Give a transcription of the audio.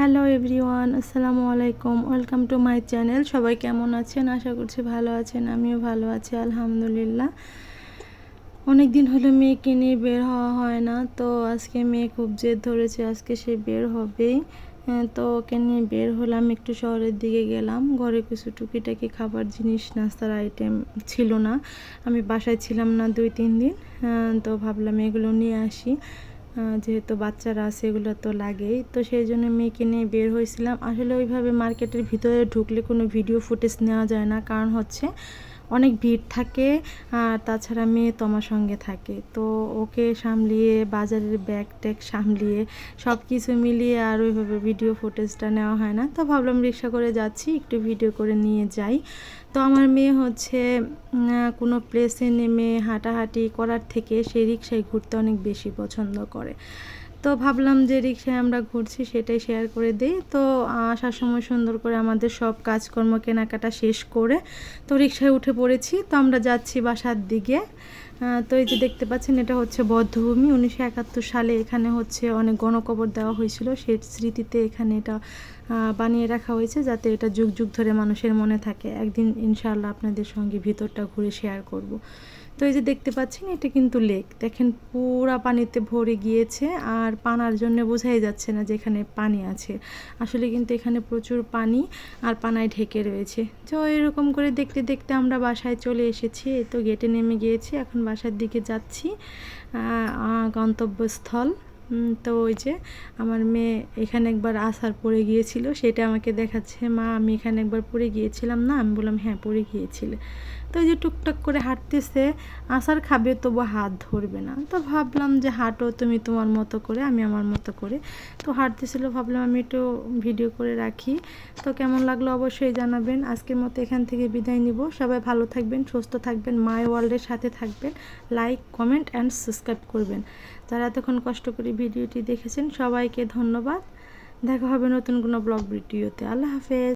Hello everyone আসসালামু আলাইকুম welcome to my channel. সবাই কেমন আছেন? আশা করছি ভালো আছেন আমিও ভালো আছি আলহামদুলিল্লাহ। অনেক দিন হলো মেয়েকে নিয়ে বের হওয়া হয় না তো আজকে মেয়ে খুব জেদ ধরেছে আজকে সে বের হবেই। হ্যাঁ, তো ওকে নিয়ে বের হলাম একটু শহরের দিকে গেলাম। ঘরে কিছু টুকিটাকি খাবার জিনিস নাস্তার আইটেম ছিল না। আমি বাসায় ছিলাম না দুই তিন দিন। হ্যাঁ, তো ভাবলাম এগুলো নিয়ে আসি। যেহেতু বাচ্চারা আছে এগুলো তো লাগেই। তো সেই জন্য মেয়েকে নিয়ে বের হয়েছিলাম। আসলে ওইভাবে মার্কেটের ভিতরে ঢুকলে কোনো ভিডিও ফুটেজ নেওয়া যায় না। কারণ হচ্ছে অনেক ভিড় থাকে আর তাছাড়া মেয়ে তো আমার সঙ্গে থাকে। তো ওকে সামলিয়ে, বাজারের ব্যাগ ট্যাগ সামলিয়ে সব কিছু মিলিয়ে আর ওইভাবে ভিডিও ফুটেজটা নেওয়া হয় না। তো ভাবলাম রিক্সা করে যাচ্ছি, একটু ভিডিও করে নিয়ে যাই। তো আমার মেয়ে হচ্ছে কোনো প্লেসে নেমে হাঁটাহাঁটি করার থেকে সেই রিক্সায় ঘুরতে অনেক বেশি পছন্দ করে। তো ভাবলাম যে রিক্সায় আমরা ঘুরছি, সেটাই শেয়ার করে দিই। তো আসার সময় সুন্দর করে আমাদের সব কাজকর্ম কেনাকাটা শেষ করে তো রিক্সায় উঠে পড়েছি। তো আমরা যাচ্ছি বাসার দিকে। তো এই যে দেখতে পাচ্ছেন, এটা হচ্ছে বদ্ধভূমি। উনিশশো একাত্তর সালে এখানে হচ্ছে অনেক গণকবর দেওয়া হয়েছিল। সেই স্মৃতিতে এখানে এটা বানিয়ে রাখা হয়েছে যাতে এটা যুগ যুগ ধরে মানুষের মনে থাকে। একদিন ইনশাআল্লাহ আপনাদের সঙ্গে ভিতরটা ঘুরে শেয়ার করব। তো এই যে দেখতে পাচ্ছেন, এটা কিন্তু লেক দেখেন, পুরা পানিতে ভরে গিয়েছে আর পানার জন্য বোঝাই যাচ্ছে না যে এখানে পানি আছে। আসলে কিন্তু এখানে প্রচুর পানি আর পানায় ঢেকে রয়েছে। তো এরকম করে দেখতে দেখতে আমরা বাসায় চলে এসেছি। তো গেটে নেমে গিয়েছি। এখন বাসার দিকে যাচ্ছি গন্তব্যস্থল। তো ওই যে আমার মেয়ে এখানে একবার আসার পড়ে গিয়েছিল, সেটা আমাকে দেখাচ্ছে, মা, আমি এখানে একবার পড়ে গিয়েছিলাম না? আমি বললাম হ্যাঁ পড়ে গিয়েছিলে। তো যে টুকটাক করে হাঁটতেছে, আসার খাবে তবু হাত ধরবে না। তো ভাবলাম যে হাঁটো, তুমি তোমার মতো করে, আমি আমার মতো করে। তো হাঁটতেছিল, ভাবলাম আমি একটু ভিডিও করে রাখি। তো কেমন লাগল অবশ্যই জানাবেন। আজকের মতো এখান থেকে বিদায় নিব। সবাই ভালো থাকবেন, সুস্থ থাকবেন মাই ওয়ার্ল্ডের সাথে থাকবেন। লাইক কমেন্ট অ্যান্ড সাবস্ক্রাইব করবেন। যারা এতক্ষণ কষ্ট করে ভিডিওটি দেখেছেন, সবাইকে ধন্যবাদ। দেখা হবে নতুন কোনো ব্লগ ভিডিওতে। আল্লাহ হাফেজ।